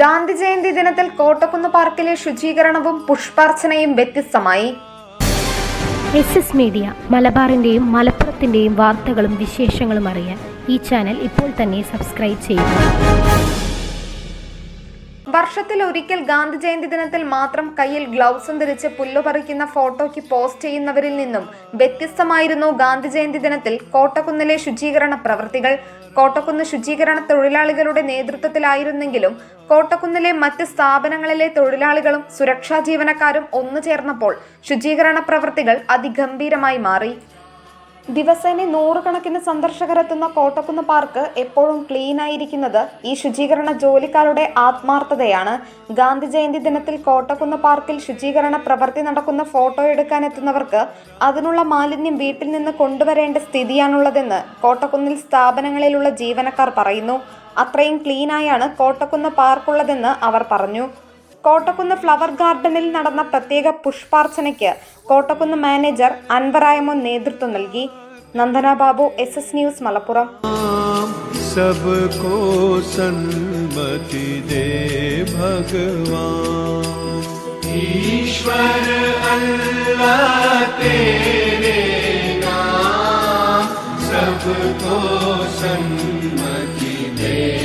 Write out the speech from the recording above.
ഗാന്ധി ജയന്തി ദിനത്തിൽ കോട്ടക്കുന്ന് പാർക്കിലെ ശുചീകരണവും പുഷ്പാർച്ചനയും വ്യത്യസ്തമായി. എസ് മീഡിയ മലബാറിന്റെയും മലപ്പുറത്തിന്റെയും വാർത്തകളും വിശേഷങ്ങളും അറിയാൻ ഈ ചാനൽ ഇപ്പോൾ തന്നെ സബ്സ്ക്രൈബ് ചെയ്യുക. വർഷത്തിൽ ഒരിക്കൽ ഗാന്ധി ജയന്തി ദിനത്തിൽ മാത്രം കയ്യിൽ ഗ്ലൗസും ധരിച്ച് പുല്ലുപറിക്കുന്ന ഫോട്ടോയ്ക്ക് പോസ്റ്റ് ചെയ്യുന്നവരിൽ നിന്നും വ്യത്യസ്തമായിരുന്നു ഗാന്ധി ജയന്തി ദിനത്തിൽ കോട്ടക്കുന്നിലെ ശുചീകരണ പ്രവൃത്തികൾ. കോട്ടക്കുന്ന് ശുചീകരണ തൊഴിലാളികളുടെ നേതൃത്വത്തിലായിരുന്നെങ്കിലും കോട്ടക്കുന്നിലെ മറ്റ് സ്ഥാപനങ്ങളിലെ തൊഴിലാളികളും സുരക്ഷാ ജീവനക്കാരും ഒന്നു ചേർന്നപ്പോൾ ശുചീകരണ പ്രവൃത്തികൾ അതിഗംഭീരമായി മാറി. ദിവസേന നൂറുകണക്കിന് സന്ദർശകരെത്തുന്ന കോട്ടക്കുന്ന് പാർക്ക് എപ്പോഴും ക്ലീൻ ആയിരിക്കുന്നത് ഈ ശുചീകരണ ജോലിക്കാരുടെ ആത്മാർത്ഥതയാണ്. ഗാന്ധി ജയന്തി ദിനത്തിൽ കോട്ടക്കുന്ന് പാർക്കിൽ ശുചീകരണ പ്രവൃത്തി നടക്കുന്ന ഫോട്ടോ എടുക്കാൻ എത്തുന്നവർക്ക് അതിനുള്ള മാലിന്യം വീട്ടിൽ നിന്ന് കൊണ്ടുവരേണ്ട സ്ഥിതിയാണുള്ളതെന്ന് കോട്ടക്കുന്നിൽ സ്ഥാപനങ്ങളിലുള്ള ജീവനക്കാർ പറയുന്നു. അത്രയും ക്ലീനായാണ് കോട്ടക്കുന്ന് പാർക്കുള്ളതെന്ന് അവർ പറഞ്ഞു. കോട്ടക്കുന്ന് ഫ്ലവർ ഗാർഡനിൽ നടന്ന പ്രത്യേക പുഷ്പാർച്ചനയ്ക്ക് കോട്ടക്കുന്ന് മാനേജർ അൻവറായമോൻ നേതൃത്വം നൽകി. Nandana Babu S S news Malappuram सबको सन्मति दे भगवान ईश्वर अल्लाह तेरे नाम सबको सन्मति दे भगवान